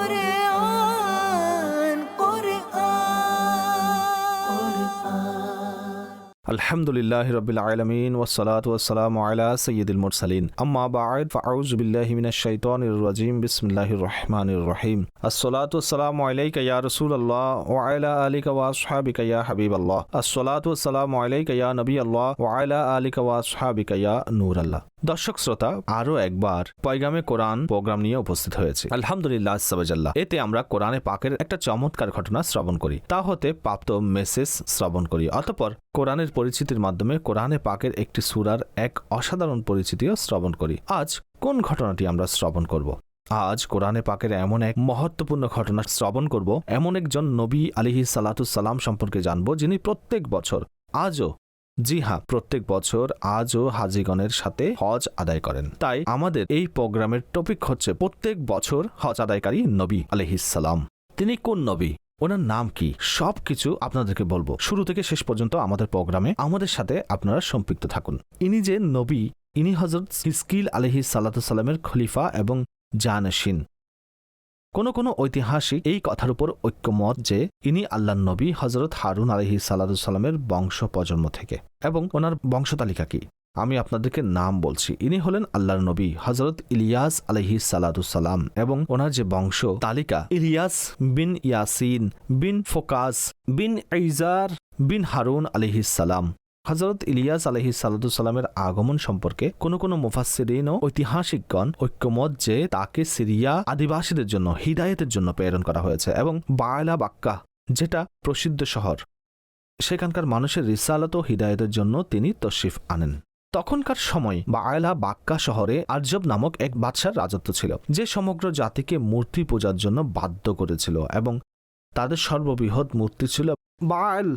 কোরআন আলহামদুলিল্লাহ রবিল আলমিন ওসলাত ওসালাম আলা সৈয়দুল মুরসালিন। আম্মা ফাউজ বিল্লাহি মিনাশ শাইতানির রাজিম। বিসমিল্লাহির রহমানির রহিম। আসসালাতু ওয়াসসালামু আলাইকা ইয়া রাসূলুল্লাহ, ওয়া আলা আলিকা ওয়া আসহাবিকা ইয়া হাবিবাল্লাহ। আসসালাতু ওয়াসসালামু আলাইকা ইয়া নবিয়াল্লাহ, ওয়া আলা আলিকা ওয়া আসহাবিকা ইয়া নূরাল্লাহ। দর্শক শ্রোতা, আরও একবার পয়গামে কোরআন প্রোগ্রাম নিয়ে উপস্থিত হয়েছে। আলহামদুলিল্লাহ সাবাজাল্লাহ এতে আমরা কোরআনে পাকের একটা চমৎকার ঘটনা শ্রবণ করি। তা হতে প্রাপ্ত মেসেজ শ্রবণ করি, অতপর কোরআনের পরিচিতির মাধ্যমে কোরআনে পাকের একটি সুরার এক অসাধারণ পরিচিতিও শ্রবণ করি। আজ কোন ঘটনাটি আমরা শ্রবণ করব? আজ কোরআনে পাকের এমন এক মহত্বপূর্ণ ঘটনা শ্রবণ করব, এমন একজন নবী আলিহি সালাতুসাল্লাম সম্পর্কে জানব, যিনি প্রত্যেক বছর আজও, জি হ্যাঁ প্রত্যেক বছর আজও হাজিগণের সাথে হজ আদায় করেন। তাই আমাদের এই প্রোগ্রামের টপিক হচ্ছে প্রত্যেক বছর হজ আদায়কারী নবী আলহিসাল্লাম তিনি কোন নবী? ওনার নাম কি? সব কিছু আপনাদেরকে বলব। শুরু থেকে শেষ পর্যন্ত আমাদের প্রোগ্রামে আমাদের সাথে আপনারা সম্পৃক্ত থাকুন। ইনি যে নবী, ইনি হজরত ইসকিল আলহি সাল্লামের খলিফা এবং জানসিন কোনো কোনো ঐতিহাসিক এই কথার উপর ঐক্যমত যে ইনি আল্লাহ নবী হজরত হারুন আলহি সাল্লামের বংশ প্রজন্ম থেকে। এবং ওনার বংশতালিকা কি? আমি আপনাদেরকে নাম বলছি। ইনি হলেন আল্লাহর নবী হজরত ইলিয়াস আলহি সালাম এবং ওনার যে বংশ, তালিকা, ইলিয়াস বিন ইয়াসিন, বিন ফোকাস, বিন ইজার বিন হারুন সালাম। হজরত ইলিয়াস আলহি সালামের আগমন সম্পর্কে কোনো কোনো মুফাসিরিন ও ঐতিহাসিকগণ ঐক্যমত যে তাকে সিরিয়া আদিবাসীদের জন্য, হিদায়তের জন্য প্রেরণ করা হয়েছে এবং বায়লা বাক্কা, যেটা প্রসিদ্ধ শহর। সেখানকার মানুষের রিসালত ও হিদায়তের জন্য তিনি তশরিফ আনেন। তখনকার সময় বায়লা বাক্কা শহরে আর্যব নামক এক বাদশার রাজত্ব ছিল, যে সমগ্র জাতিকে মূর্তি পূজার জন্য বাধ্য করেছিল এবং তাদের সর্ববৃহৎ মূর্তি ছিল বায়ল,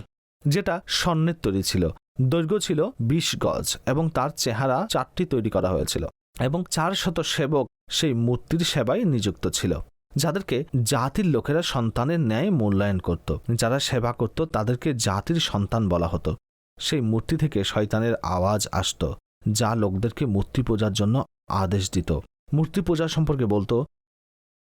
যেটা স্বর্ণের তৈরি ছিল। দৈর্ঘ্য ছিল বিশ গজ এবং তার চেহারা চারটি তৈরি করা হয়েছিল এবং চার শত সেবক সেই মূর্তির সেবায় নিযুক্ত ছিল, যাদেরকে জাতির লোকেরা সন্তানের ন্যায় মূল্যায়ন করত। যারা সেবা করত, তাদেরকে জাতির সন্তান বলা হতো। সেই মূর্তি থেকে শয়তানের আওয়াজ আসত, যা লোকদেরকে মূর্তি পূজার জন্য আদেশ দিত। মূর্তি পূজা সম্পর্কে বলতো,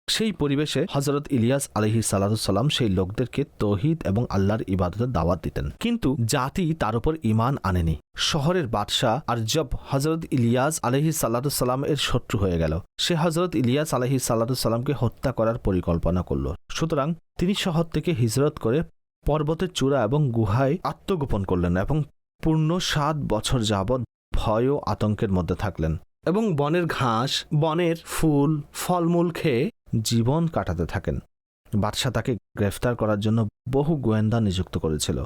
সেই পরিবেশে হজরত ইলিয়াস আলহি সাল্লাম সেই লোকদেরকে তহিদ এবং আল্লাহর ইবাদতের দাওয়াত দিতেন। কিন্তু জাতি তার উপর ইমান আনেনি। শহরের বাদশাহ আর জব হজরত ইলিয়াস আলহি সাল্লাম এর শত্রু হয়ে গেল। সে হজরত ইলিয়াস আলহি সাল্লামকে হত্যা করার পরিকল্পনা করল। সুতরাং তিনি শহর থেকে হিজরত করে পর্বতের চূড়া এবং গুহায় আত্মগোপন করলেন এবং পূর্ণ সাত বছর যাবৎ ভয় ও আতঙ্কের মধ্যে থাকলেন এবং বনের ঘাস, বনের ফুল, ফলমূল খেয়ে জীবন কাটাতে থাকেন। বাদশাহ তাকে গ্রেফতার করার জন্য বহু গোয়েন্দা নিযুক্ত করেছিল।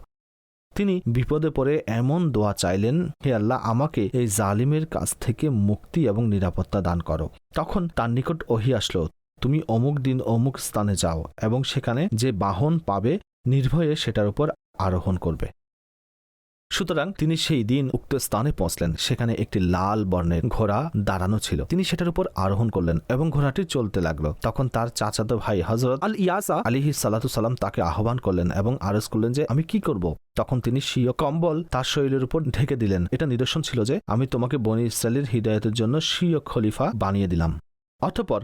তিনি বিপদে পড়ে এমন দোয়া চাইলেন, হে আল্লাহ, আমাকে এই জালিমের কাছ থেকে মুক্তি এবং নিরাপত্তা দান করো। তখন তার নিকট ওহি আসলো, তুমি অমুক দিন অমুক স্থানে যাও এবং সেখানে যে বাহন পাবে নির্ভয়ে সেটার উপর আরোহণ করবে। সুতরাং তিনি সেই দিন উক্ত স্থানে পৌঁছলেন, সেখানে একটি লাল বর্ণের ঘোড়া দাঁড়ানো ছিল। তিনি সেটার উপর আরোহণ করলেন এবং ঘোড়াটি চলতে লাগল। তখন তার চাচাতো ভাই হজরত আল ইয়াসা আলিহি সাল্লাম তাকে আহ্বান করলেন এবং আরজ করলেন যে, আমি কি করব? তখন তিনি স্বীয় কম্বল তার শরীরের উপর ঢেকে দিলেন। এটা নিদর্শন ছিল যে, আমি তোমাকে বনি ইসরায়েলের হৃদায়তের জন্য স্বীয় খলিফা বানিয়ে দিলাম। অতপর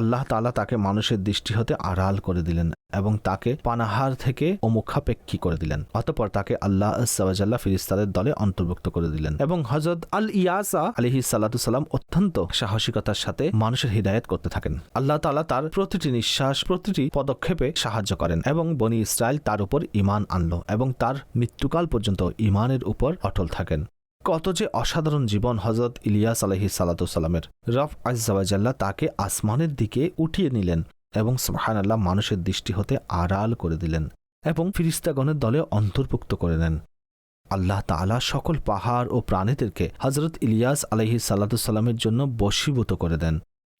আল্লাহ তালা তাকে মানুষের দৃষ্টি হতে আড়াল করে দিলেন এবং তাকে পানাহার থেকে অমুখাপেক্ষী করে দিলেন। অতপর তাকে আল্লাহ সাওয়াজাল্লাহ ফিরিস্তাদের দলে অন্তর্ভুক্ত করে দিলেন এবং হজরত আল ইয়াসা আলিহি সাল্লাতুসাল্লাম অত্যন্ত সাহসিকতার সাথে মানুষের হৃদায়ত করতে থাকেন। আল্লাহ তালা তার প্রতিটি নিঃশ্বাস, প্রতিটি পদক্ষেপে সাহায্য করেন এবং বনি ইসরায়েল তার উপর ইমান আনলো এবং তার মৃত্যুকাল পর্যন্ত ইমানের উপর অটল থাকেন। কত যে অসাধারণ জীবন হজরত ইলিয়াস আলহি সালাতামের রফ আজাল্লাহ তাকে আসমানের দিকে উঠিয়ে নিলেন এবং সুহান আল্লাহ মানুষের দৃষ্টি হতে আড়াল করে দিলেন এবং ফিরিস্তাগণের দলে অন্তর্ভুক্ত করে নেন। আল্লাহ তালা সকল পাহাড় ও প্রাণীদেরকে হজরত ইলিয়াস আলহি সাল্লাতুসাল্লামের জন্য বশীভূত করে দেন।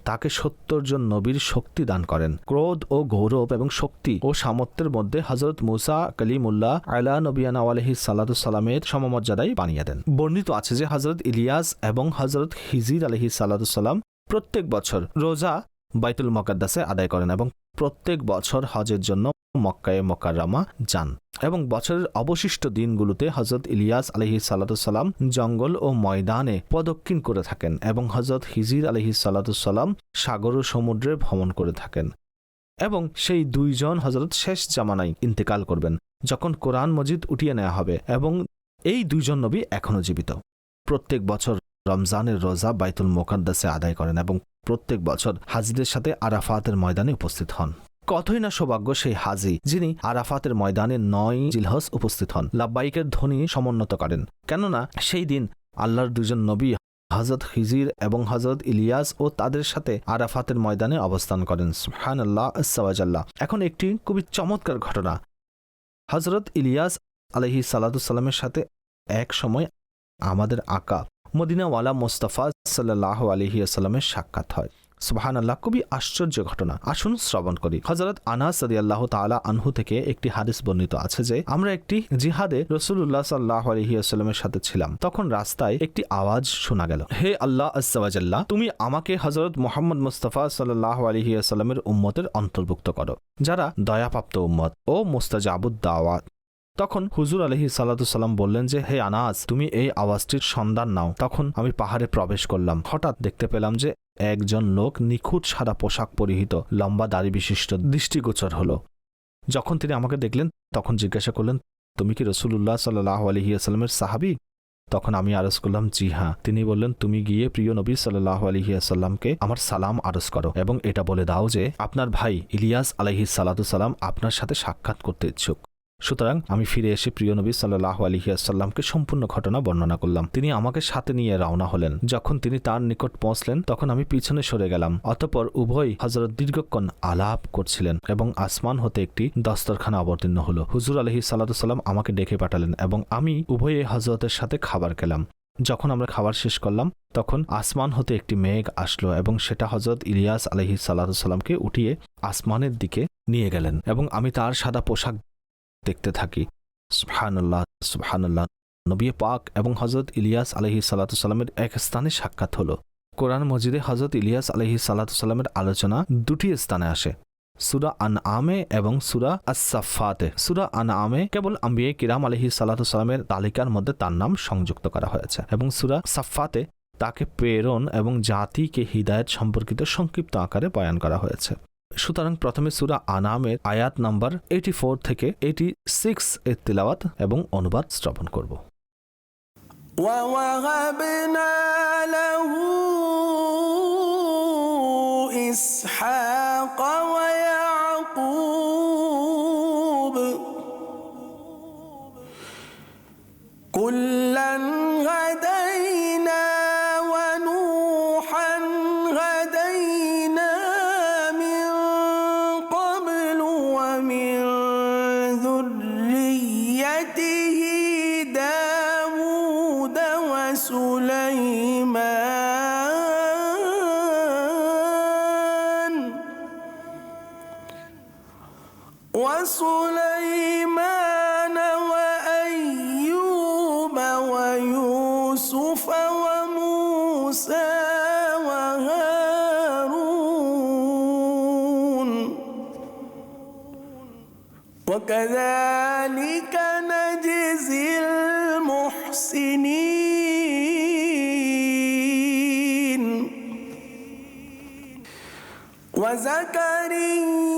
তাকে সত্তর জন নবীর শক্তি দান করেন। ক্রোধ ও গৌরব এবং শক্তি ও সামর্থ্যের মধ্যে হজরত মুসা কালিমুল্লাহ আলা নবিয়ানা আলহি সাল্লা সাল্লামের সমমর্যাদায় বানিয়ে দেন। বর্ণিত আছে যে হজরত ইলিয়াস এবং হজরত হিজির আলহি সাল্লা সাল্লাম প্রত্যেক বছর রোজা বাইতুল মকাদ্দাসে আদায় করেন এবং প্রত্যেক বছর হজের জন্য মক্কায়ে মকাররামা যান এবং বছরের অবশিষ্ট দিনগুলোতে হজরত ইলিয়াস আলহি সাল্লাতুসাল্লাম জঙ্গল ও ময়দানে প্রদক্ষিণ করে থাকেন এবং হজরত হিজির আলহি সাল্লাতুসাল্লাম সাগর ও সমুদ্রে ভ্রমণ করে থাকেন এবং সেই দুইজন হজরত শেষ জামানায় ইন্তেকাল করবেন যখন কোরআন মজিদ উঠিয়ে নেওয়া হবে এবং এই দুইজন নবী এখনও জীবিত। প্রত্যেক বছর রমজানের রোজা বাইতুল মোকাদ্দাসে আদায় করেন এবং প্রত্যেক বছর হাজিদের সাথে আরাফাতের ময়দানে উপস্থিত হন। কতই না সৌভাগ্য সেই হাজি, যিনি আরাফাতের ময়দানে নয় জিলহস উপস্থিত হন। লাব্বাইকের ধ্বনি সমুন্নত করেন। কেননা সেই দিন আল্লাহর দুজন নবী হজরত হিজির এবং হজরত ইলিয়াস ও তাদের সাথে আরাফাতের ময়দানে অবস্থান করেন। সুহান আল্লাহ সাল্লাহ এখন একটি খুবই চমৎকার ঘটনা। হজরত ইলিয়াস আলহি সাল্লাতুসাল্লামের সাথে এক সময় আমাদের আঁকা, মদিনাওয়ালা মোস্তফা সাল্লাহ আলহি আসাল্লামের সাক্ষাৎ হয়। সুবাহান আল্লাহ খুবই আশ্চর্য ঘটনা। আসুন শ্রবণ করি। হজরত আনাস সদি আল্লাহ তালা আনহু থেকে একটি হাদিস বর্ণিত আছে যে, আমরা একটি জিহাদে রসুল্লাহ সাল্লাহ আলহিউসাল্লামের সাথে ছিলাম। তখন রাস্তায় একটি আওয়াজ শোনা গেল। হে আল্লাহ আসাল্লাহ তুমি আমাকে হজরত মোহাম্মদ মুস্তফা সাল্লাহ আলহিউসাল্লামের উম্মতের অন্তর্ভুক্ত করো। যারা দয়াপ্রাপ্ত উম্মত ও মুস্তাজাবুদ দাওয়াত তখন হুজুর আলহি সাল্লাম বললেন যে, হে আনাস, তুমি এই আওয়াজটির সন্ধান নাও। তখন আমি পাহাড়ে প্রবেশ করলাম। হঠাৎ দেখতে পেলাম যে, একজন লোক নিখুঁত সাদা পোশাক পরিহিত, লম্বা দাড়ি বিশিষ্ট, দৃষ্টিগোচর হলো। যখন তিনি আমাকে দেখলেন, তখন জিজ্ঞাসা করলেন, তুমি কি রসুল্লাহ সাল্লাহ আলহিয়াস্লামের সাহাবি? তখন আমি আরজ করলাম, জি হ্যাঁ। তিনি বললেন, তুমি গিয়ে প্রিয় নবী সাল্লাহ আলহিয়াসাল্লামকে আমার সালাম আরজ করো এবং এটা বলে দাও যে, আপনার ভাই ইলিয়াস আলহি সালাম আপনার সাথে সাক্ষাৎ করতে ইচ্ছুক। সুতরাং আমি ফিরে এসে প্রিয় নবী সাল্লাহ আলহিয়াসাল্লামকে সম্পূর্ণ ঘটনা বর্ণনা করলাম। তিনি আমাকে সাথে নিয়ে রওনা হলেন। যখন তিনি তার নিকট পৌঁছলেন, তখন আমি পিছনে সরে গেলাম। অতপর উভয় হজরত দীর্ঘক্ষণ আলাপ করছিলেন এবং আসমান হতে একটি দস্তরখানা অবতীর্ণ হলো। হুজুর আলহি সাল্লাম আমাকে ডেকে পাঠালেন এবং আমি উভয়ে হজরতের সাথে খাবার খেলাম। যখন আমরা খাবার শেষ করলাম, তখন আসমান হতে একটি মেঘ আসলো এবং সেটা হজরত ইলিয়াস আলহি সাল্লাহামকে উঠিয়ে আসমানের দিকে নিয়ে গেলেন এবং আমি তার সাদা পোশাক দেখতে থাকি। সুবহানাল্লাহ সুবহানাল্লাহ। নবী পাক এবং হজরত ইলিয়াস আলহি সাল্লাতুসাল্লামের এক স্থানে সাক্ষাৎ হলো। কোরআন মজিদে হজরত ইলিয়াস আলহি সাল্লাতুসাল্লামের আলোচনা দুটি স্থানে আসে। সুরা আন আমে এবং সুরা আসাফাতে সুরা আন আমে কেবল আম্বিয়ে কিরাম আলহি সাল্লাতুসাল্লামের তালিকার মধ্যে তার নাম সংযুক্ত করা হয়েছে এবং সুরা সাফাতে তাকে প্রেরণ এবং জাতিকে হৃদায়ত সম্পর্কিত সংক্ষিপ্ত আকারে বয়ান করা হয়েছে। সুতরাং প্রথমে সুরা আনামের আয়াত নাম্বার এইটি ফোর থেকে এইটি সিক্স এর তিলাওয়াত এবং অনুবাদ শ্রবণ করব ووهبنا له إسحاق ويعقوب كلا وكذلك نجزي المحسنين. وزكريا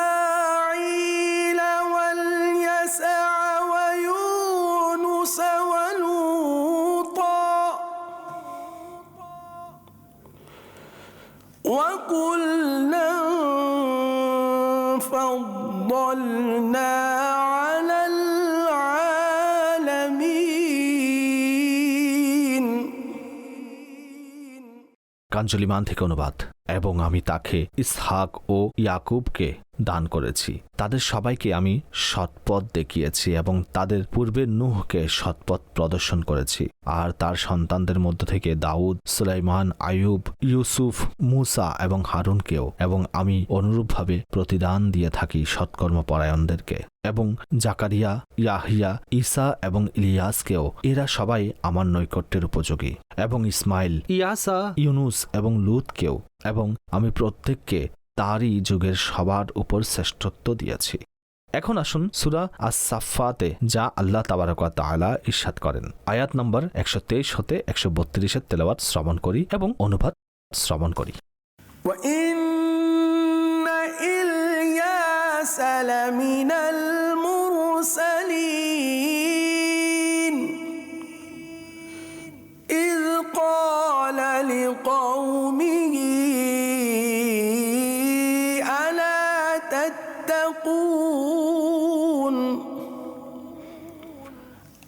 وإسماعيل واليسع ويونس ولوطا وكلا فضلنا على العالمين. কাঞ্জলি মান থেকে অনুবাদ। এবং আমি তাকে ইসহাক ও ইয়াকুবকে দান করেছি। তাদের সবাইকে আমি সৎপথ দেখিয়েছি এবং তাদের পূর্বে নুহকে সৎপথ প্রদর্শন করেছি। আর তার সন্তানদের মধ্য থেকে দাউদ, সুলাইমান আয়ুব ইউসুফ, মুসা এবং হারুনকেও এবং আমি অনুরূপভাবে প্রতিদান দিয়ে থাকি সৎকর্মপরায়ণদেরকে। এবং জাকারিয়া, ইয়াহিয়া, ঈসা এবং ইলিয়াসকেও এরা সবাই আমার নৈকট্যের উপযোগী। এবং ইসমাইল, ইয়াসা, ইউনুস এবং লুতকেও। এবং আমি প্রত্যেককে তারই যুগের সবার উপর শ্রেষ্ঠত্ব দিয়েছি। এখন আসুন সুরা আস সাফাতে যা আল্লাহ তাবারকা তালা ইস্বাদ করেন। আয়াত নম্বর একশো তেইশ হতে একশো বত্রিশের তেলাবাদ শ্রবণ করি এবং অনুবাদ শ্রবণ করি। ইলিয়াস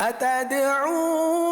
أتدعون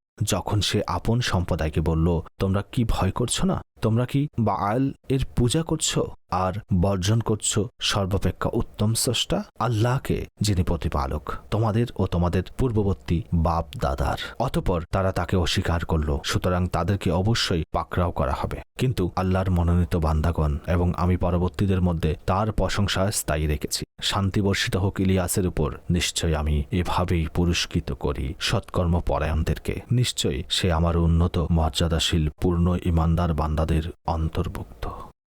যখন সে আপন সম্প্রদায়কে বলল, তোমরা কি ভয় করছ না? তোমরা কি বা আয়াল এর পূজা করছ? আর বর্জন করছ সর্বাপেক্ষা উত্তম স্রষ্টা আল্লাহকে, যিনি প্রতিপালক, তোমাদের ও তোমাদের পূর্ববর্তী বাপ দাদার। অতপর তারা তাকে অস্বীকার করল, সুতরাং তাদেরকে অবশ্যই পাকড়াও করা হবে। কিন্তু আল্লাহর মনোনীত বান্দাগণ এবং আমি পরবর্তীদের মধ্যে তার প্রশংসা স্থায়ী রেখেছি। শান্তি বর্ষিত হোক ইলিয়াসের উপর, নিশ্চয় আমি এভাবেই পুরস্কৃত করি সৎকর্ম পরায়ণদেরকে নিশ্চয়ই সে আমার উন্নত মর্যাদাশীল, পূর্ণ ইমানদার বান্দাদের অন্তর্ভুক্ত।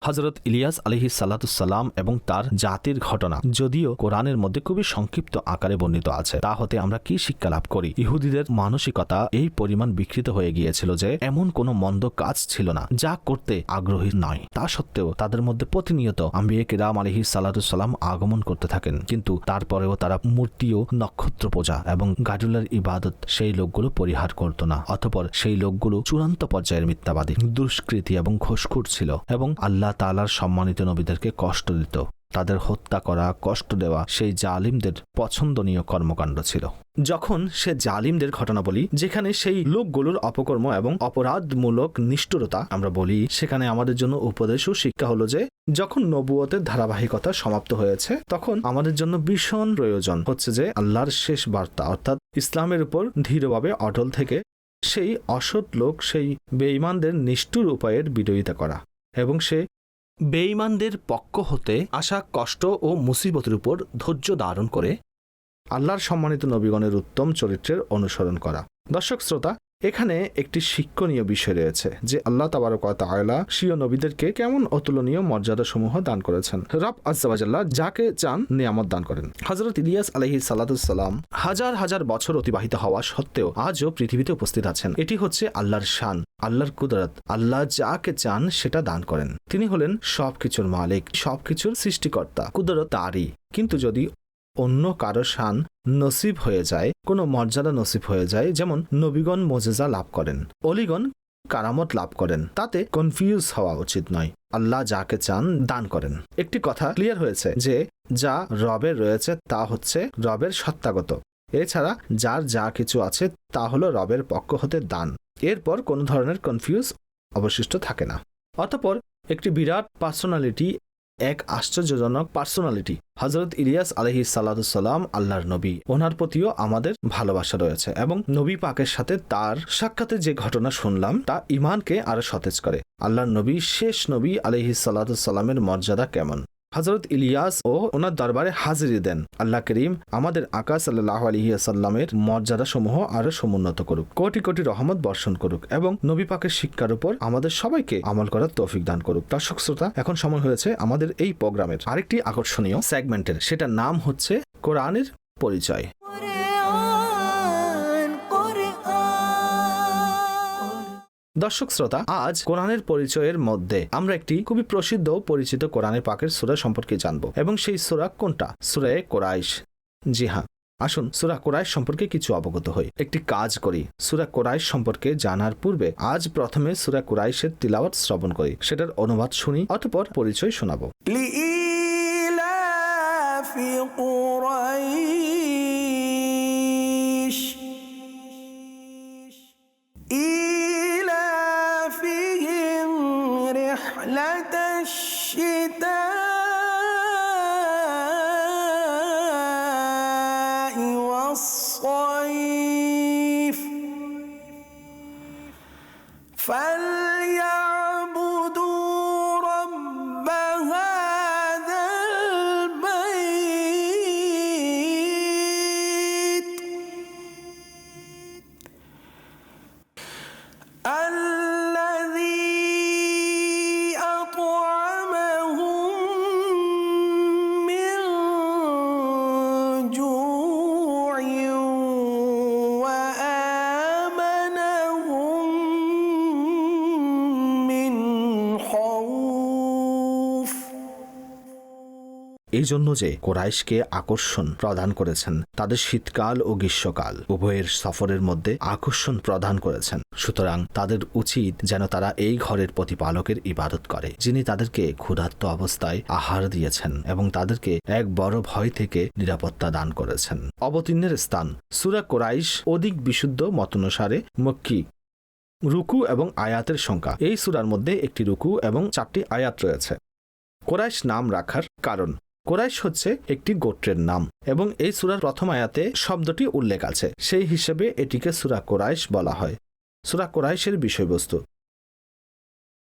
হজরত ইলিয়াস আলহি সাল্লাতুসাল্লাম এবং তার জাতির ঘটনা। যদিও কোরআনের মধ্যে খুবই সংক্ষিপ্ত আকারে বর্ণিত আছে, তা হতে আমরা কি শিক্ষা লাভ করি? ইহুদিদের মানসিকতা এই পরিমাণ বিকৃত হয়ে গিয়েছিল যে, এমন কোনো মন্দ কাজ ছিল না, যা করতে আগ্রহী নয়। তা সত্ত্বেও তাদের মধ্যে প্রতিনিয়ত আম্বিয়ে কিরাম আলহি সাল্লাতুসাল্লাম আগমন করতে থাকেন। কিন্তু তারপরেও তারা মূর্তি ও নক্ষত্র পূজা এবং গাডুলার ইবাদত সেই লোকগুলো পরিহার করত না অথপর সেই লোকগুলো চূড়ান্ত পর্যায়ের মিথ্যাবাদী, দুষ্কৃতি এবং ঘোষখুর ছিল এবং আল্লাহ তালার সম্মানিত নবীদেরকে কষ্ট দিত। তাদের হত্যা করা, কষ্ট দেওয়া সেই জালিমদের পছন্দনীয় কর্মকাণ্ড ছিল। যখন সে জালিমদের ঘটনা বলি, যেখানে সেই লোকগুলোর অপকর্ম এবং অপরাধমূলক নিষ্ঠুরতা আমরা বলি, সেখানে আমাদের জন্য উপদেশ ও শিক্ষা হলো যে, যখন নবুয়তের ধারাবাহিকতা সমাপ্ত হয়েছে, তখন আমাদের জন্য ভীষণ প্রয়োজন হচ্ছে যে, আল্লাহর শেষ বার্তা অর্থাৎ ইসলামের উপর ধীরভাবে অটল থেকে সেই অসৎ লোক, সেই বেঈমানদের নিষ্ঠুর উপায়ের বিরোধিতা করা এবং সে বেঈমানদের পক্ষ হতে আসা কষ্ট ও মুসিবতের উপর ধৈর্য ধারণ করে আল্লাহর সম্মানিত নবীগণের উত্তম চরিত্রের অনুসরণ করা। দর্শক, শ্রোতা এখানে একটি শিক্ষণীয় বিষয় রয়েছে যে আল্লাহ তাবারক ওয়া তাআলা স্বীয় নবীদেরকে কেমন অতুলনীয় মর্যাদা সমূহ দান করেছেন। রব আজ্জাবাজাল্লাহ যাকে চান নিয়ামত দান করেন। হযরত ইলিয়াস আলাইহি সাল্লাতুসাল্লাম হাজার হাজার বছর অতিবাহিত হওয়া সত্ত্বেও আজও পৃথিবীতে উপস্থিত আছেন। এটি হচ্ছে আল্লাহর শান, আল্লাহর কুদরত, আল্লাহ যাকে চান সেটা দান করেন। তিনি হলেন সবকিছুর মালিক, সবকিছুর সৃষ্টিকর্তা, কুদরত তারই। কিন্তু যদি অন্য কারও শান নসিব হয়ে যায়, কোনো মর্যাদা নসিব হয়ে যায়, যেমন নবীগণ মোজেজা লাভ করেন, অলিগণ কারামত লাভ করেন, তাতে কনফিউজ হওয়া উচিত নয়, আল্লাহ যাকে চান দান করেন। একটি কথা ক্লিয়ার হয়েছে যে, যা রবের রয়েছে তা হচ্ছে রবের সত্তাগত। এছাড়া যার যা কিছু আছে তা হলো রবের পক্ষ হতে দান। এরপর কোনো ধরনের কনফিউজ অবশিষ্ট থাকে না। অতপর একটি বিরাট পার্সোনালিটি এক আশ্চর্যজনক পার্সোনালিটি হজরত ইলিয়াস আলহি সালাম আল্লাহর নবী। ওনার প্রতিও আমাদের ভালোবাসা রয়েছে এবং নবী পাকের সাথে তার সাক্ষাতে যে ঘটনা শুনলাম, তা ইমানকে আরও সতেজ করে। আল্লাহর নবী শেষ নবী আলহি সাল্লামের মর্যাদা কেমন? হজরত ইলিয়াস ও ওনার দরবারে হাজিরি দেন। আল্লাহ করিম আমাদের আকাশ সাল্লাহ আলহিয়াসাল্লামের মর্যাদা সমূহ আরও সমুন্নত করুক, কোটি কোটি রহমত বর্ষণ করুক এবং নবী পাকের শিক্ষার উপর আমাদের সবাইকে আমল করার তৌফিক দান করুক। দর্শক শ্রোতা, এখন সময় হয়েছে আমাদের এই প্রোগ্রামের আরেকটি আকর্ষণীয় সেগমেন্টের সেটার নাম হচ্ছে কোরআনের পরিচয়। দর্শক শ্রোতা, আজ কোরআনের পরিচয়ের মধ্যে আমরা একটি খুবই প্রসিদ্ধ ও পরিচিত কোরআনে পাকের সুরা সম্পর্কে জানব এবং সেই সুরা কোনটা? সুরে কোরাইশ। জি হ্যাঁ আসুন সুরা কোরাইশ সম্পর্কে কিছু অবগত হই। একটি কাজ করি, সুরা কোরাইশ সম্পর্কে জানার পূর্বে আজ প্রথমে সুরা কোরাইশের তিলাওয়াত শ্রবণ করি, সেটার অনুবাদ শুনি, অতপর পরিচয় শোনাবো। কোরাইশ। رحلة الشتاء. এই জন্য যে কোরাইশকে আকর্ষণ প্রদান করেছেন, তাদের শীতকাল ও গ্রীষ্মকাল উভয়ের সফরের মধ্যে আকর্ষণ প্রদান করেছেন। সুতরাং তাদের উচিত যেন তারা এই ঘরের প্রতিপালকের ইবাদত করে, যিনি তাদেরকে ক্ষুধার্ত অবস্থায় আহার দিয়েছেন এবং তাদেরকে এক বড় ভয় থেকে নিরাপত্তা দান করেছেন। অবতীর্ণের স্থান, সুরা কোরাইশ অধিক বিশুদ্ধ মতানুসারে মক্কি। রুকু এবং আয়াতের সংখ্যা, এই সুরার মধ্যে একটি রুকু এবং চারটি আয়াত রয়েছে। কোরাইশ নাম রাখার কারণ কোরাইশ হচ্ছে একটি গোত্রের নাম এবং এই সুরার প্রথম আয়াতে শব্দটি উল্লেখ আছে। সেই হিসেবে এটিকে সুরা কোরাইশ বলা হয়। সুরা কোরাইশের বিষয়বস্তু।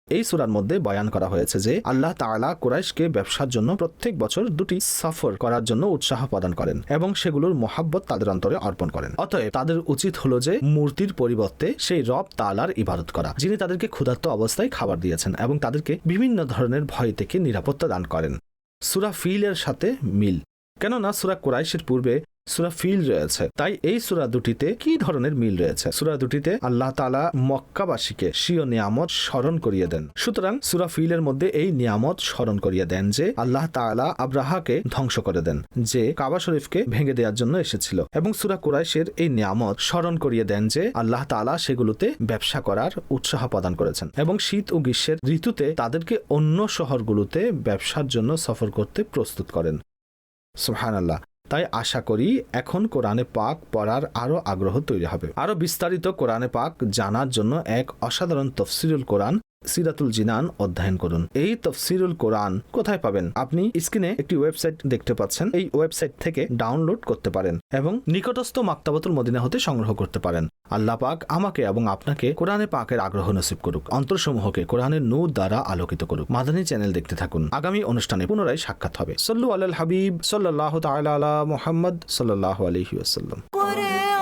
এই সুরার মধ্যে বয়ান করা হয়েছে যে, আল্লাহ তাআলা কোরাইশকে ব্যবসার জন্য প্রত্যেক বছর দুটি সফর করার জন্য উৎসাহ প্রদান করেন এবং সেগুলোর মহাব্বত তাদের অন্তরে অর্পণ করেন। অতএব তাদের উচিত হলো যে, মূর্তির পরিবর্তে সেই রব তালার ইবাদত করা, যিনি তাদেরকে ক্ষুধার্ত অবস্থায় খাবার দিয়েছেন এবং তাদেরকে বিভিন্ন ধরনের ভয় থেকে নিরাপত্তা দান করেন। সুরা ফিলের সাথে মিল। কেননা সুরা কোরাইশের পূর্বে সুরা ফিল রয়েছে। তাই এই সুরা দুটিতে কি ধরনের মিল রয়েছে? সুরা দুটিতে আল্লাহ তালা মক্কাবাসীকে স্বীয় নিয়ামত স্মরণ করিয়ে দেন। সুতরাং সুরা ফিলের মধ্যে এই নিয়ামত স্মরণ করিয়ে দেন যে আল্লাহ তাআলা আব্রাহাকে ধ্বংস করে দেন, যে কাবা শরীফকে ভেঙে দেওয়ার জন্য এসেছিল। এবং সুরা কুরাইশের এই নিয়ামত স্মরণ করিয়ে দেন যে আল্লাহ তালা সেগুলোতে ব্যবসা করার উৎসাহ প্রদান করেছেন এবং শীত ও গ্রীষ্মের ঋতুতে তাদেরকে অন্য শহরগুলোতে ব্যবসার জন্য সফর করতে প্রস্তুত করেন। সুহান আল্লাহ তাই আশা করি এখন কোরআনে পাক পড়ার আরও আগ্রহ তৈরি হবে। আরও বিস্তারিত কোরআনে পাক জানার জন্য এক অসাধারণ তফসিরুল কোরআন সিরাতুল জিনান অধ্যয়ন করুন। এই তফসিরুল কোরআন কোথায় পাবেন? আপনি স্ক্রিনে একটি ওয়েবসাইট দেখতে পাচ্ছেন। এই ওয়েবসাইট থেকে ডাউনলোড করতে পারেন এবং নিকটস্থ মাক্তাবাতুল মদিনা হতে সংগ্রহ করতে পারেন। আল্লাহ পাক আমাকে এবং আপনাকে কোরআনে পাকের আগ্রহ নসিব করুক। অন্তরসমূহকে কোরআনের নূর দ্বারা আলোকিত করুক। মাদানী চ্যানেল দেখতে থাকুন। আগামী অনুষ্ঠানে পুনরায় সাক্ষাৎ হবে। সল্লু আল হাবিব সাল্লাহ আলা মুহাম্মদ ওয়াসাল্লাম। কোরআন